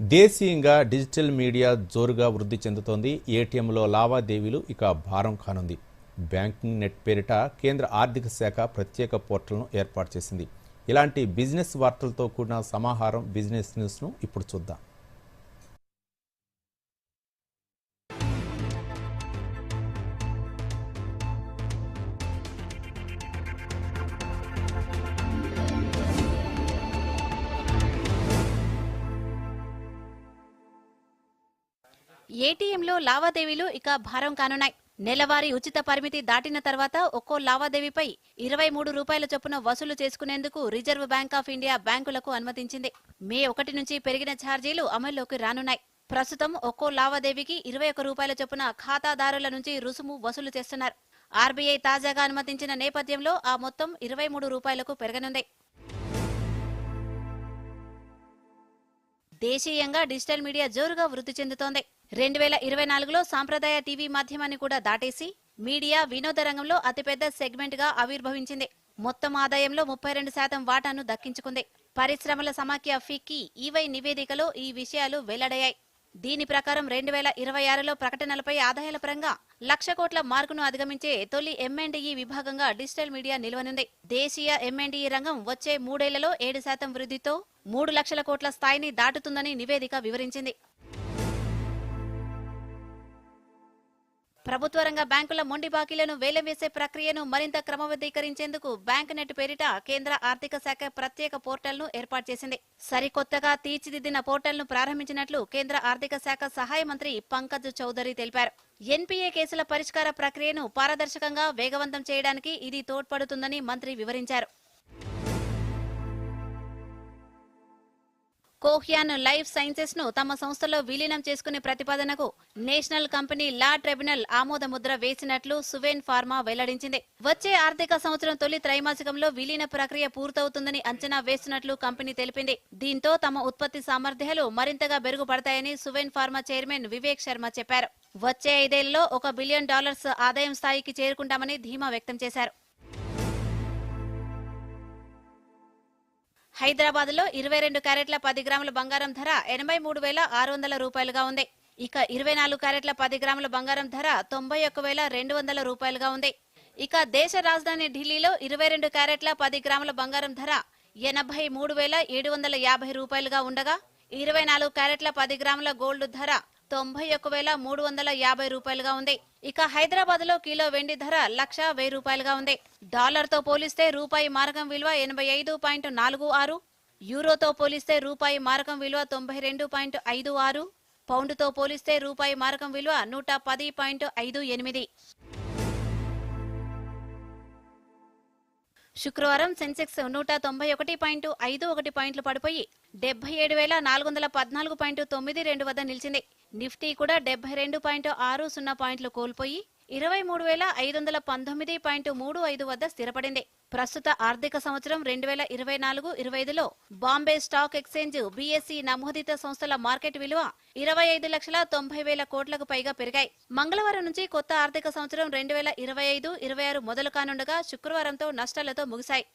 దేశీయంగా digital media జోరుగా వృద్ధి చెందుతోంది. ఏటీఎంలో లావాదేవీలు ఇక భారం కానుంది. బ్యాంకింగ్ నెట్ పేరిట కేంద్ర ఆర్థిక శాఖ ప్రత్యేక పోర్టల్ను ఏర్పాటు చేసింది. ఇలాంటి బిజినెస్ వార్తలతో కూడిన సమాహారం బిజినెస్ న్యూస్ను ఇప్పుడు చూద్దాం. ఏటీఎంలో లావాదేవీలు ఇక భారం కానున్నాయి. నెలవారీ ఉచిత పరిమితి దాటిన తర్వాత ఒక్కో లావాదేవీపై ఇరవై మూడు రూపాయల చొప్పున వసూలు చేసుకునేందుకు రిజర్వ్ బ్యాంక్ ఆఫ్ ఇండియా బ్యాంకులకు అనుమతించింది. మే ఒకటి నుంచి పెరిగిన ఛార్జీలు అమల్లోకి రానున్నాయి. ప్రస్తుతం ఒక్కో లావాదేవీకి ఇరవై ఒక్క రూపాయల చొప్పున ఖాతాదారుల నుంచి రుసుము వసూలు చేస్తున్నారు. ఆర్బీఐ తాజాగా అనుమతించిన నేపథ్యంలో ఆ మొత్తం ఇరవై మూడు రూపాయలకు పెరగనుంది. దేశీయంగా డిజిటల్ మీడియా జోరుగా వృద్ధి చెందుతోంది. రెండు వేల ఇరవై నాలుగులో సాంప్రదాయ టీవీ మాధ్యమాన్ని కూడా దాటేసి మీడియా వినోద రంగంలో అతిపెద్ద సెగ్మెంట్గా ఆవిర్భవించింది. మొత్తం ఆదాయంలో ముప్పై రెండు శాతం వాటాను దక్కించుకుంది. పరిశ్రమల సమాఖ్య ఫిక్కీ ఈవై నివేదికలో ఈ విషయాలు వెల్లడయ్యాయి. దీని ప్రకారం రెండు వేల ఇరవై ఆరులో ప్రకటనలపై ఆదాయాల పరంగా లక్ష కోట్ల మార్కును అధిగమించే తొలి ఎంఎండ్ఈ విభాగంగా డిజిటల్ మీడియా నిలవనుంది. దేశీయ ఎంఎన్డీఈ రంగం వచ్చే మూడేళ్ళలో ఏడు శాతం వృద్ధితో మూడు లక్షల కోట్ల స్థాయిని దాటుతుందని నివేదిక వివరించింది. ప్రభుత్వ రంగ బ్యాంకుల మొండి బాకీలను వేలం వేసే ప్రక్రియను మరింత క్రమబద్ధీకరించేందుకు బ్యాంక్ నెట్ పేరిట కేంద్ర ఆర్థిక శాఖ ప్రత్యేక పోర్టల్ను ఏర్పాటు చేసింది. సరికొత్తగా తీర్చిదిద్దిన పోర్టల్ను ప్రారంభించినట్లు కేంద్ర ఆర్థిక శాఖ సహాయ మంత్రి పంకజ్ చౌదరి తెలిపారు. ఎన్పీఏ కేసుల పరిష్కార ప్రక్రియను పారదర్శకంగా వేగవంతం చేయడానికి ఇది తోడ్పడుతుందని మంత్రి వివరించారు. కోహ్యాన్ లైఫ్ సైన్సెస్ను తమ సంస్థలో విలీనం చేసుకునే ప్రతిపాదనకు నేషనల్ కంపెనీ లా ట్రిబ్యునల్ ఆమోద ముద్ర వేసినట్లు సువేన్ ఫార్మా వెల్లడించింది. వచ్చే ఆర్థిక సంవత్సరం తొలి త్రైమాసికంలో విలీన ప్రక్రియ పూర్తవుతుందని అంచనా వేస్తున్నట్లు కంపెనీ తెలిపింది. దీంతో తమ ఉత్పత్తి సామర్థ్యాలు మరింతగా మెరుగుపడతాయని సువేన్ ఫార్మా చైర్మన్ వివేక్ శర్మ చెప్పారు. వచ్చే ఐదేళ్ళలో ఒక బిలియన్ డాలర్స్ ఆదాయం స్థాయికి చేరుకుంటామని ధీమా వ్యక్తం చేశారు. హైదరాబాద్లో ఇరవై రెండు క్యారెట్ల పది గ్రాముల బంగారం ధర ఎనభై మూడు వేల ఆరు వందల రూపాయలుగా ఉంది. ఇక ఇరవై నాలుగు క్యారెట్ల పది గ్రాముల బంగారం ధర తొంభై ఒక్క వేల రెండు వందల రూపాయలుగా ఉంది. ఇక దేశ రాజధాని ఢిల్లీలో ఇరవై రెండు క్యారెట్ల పది గ్రాముల బంగారం ధర ఎనభై మూడు వేల ఏడు వందల యాభై రూపాయలుగా ఉండగా ఇరవై నాలుగు క్యారెట్ల పది గ్రాముల గోల్డ్ ధర తొంభై ఒక వేల మూడు వందల యాభై రూపాయలుగా ఉంది. ఇక హైదరాబాద్లో కిలో వెండి ధర లక్ష వెయ్యి రూపాయలుగా ఉంది. డాలర్తో పోలిస్తే రూపాయి మారకం విలువ ఎనభై ఐదు పాయింట్ నాలుగు ఆరు యూరోతో పోలిస్తే రూపాయి మారకం విలువ తొంభై రెండు పాయింట్ ఐదు ఆరు పౌండ్తో పోలిస్తే రూపాయి మారకం విలువ నూట పది పాయింట్ ఐదు ఎనిమిది. శుక్రవారం సెన్సెక్స్ నూట తొంభై ఒకటి పాయింట్ ఐదు ఒకటి పాయింట్లు పడిపోయి డెబ్బై ఏడు వేల నాలుగు వందల పద్నాలుగు పాయింట్ తొమ్మిది రెండు వద్ద నిలిచింది. నిఫ్టీ కూడా డెబ్బై రెండు పాయింట్ ఆరు సున్నా పాయింట్లు కోల్పోయి ఇరవై మూడు వేల ఐదు వందల పంతొమ్మిది పాయింట్ మూడు ఐదు వద్ద స్థిరపడింది. ప్రస్తుత ఆర్థిక సంవత్సరం రెండు వేల ఇరవై నాలుగు ఇరవై ఐదులో బాంబే స్టాక్ ఎక్స్చేంజ్ బీఎస్సీ నమోదిత సంస్థల మార్కెట్ విలువ ఇరవై ఐదు లక్షల తొంభై వేల కోట్లకు పైగా పెరిగాయి. మంగళవారం నుంచి కొత్త ఆర్థిక సంవత్సరం రెండు వేల ఇరవై ఐదు ఇరవై ఆరు మొదలు కానుండగా శుక్రవారంతో నష్టాలతో ముగిశాయి.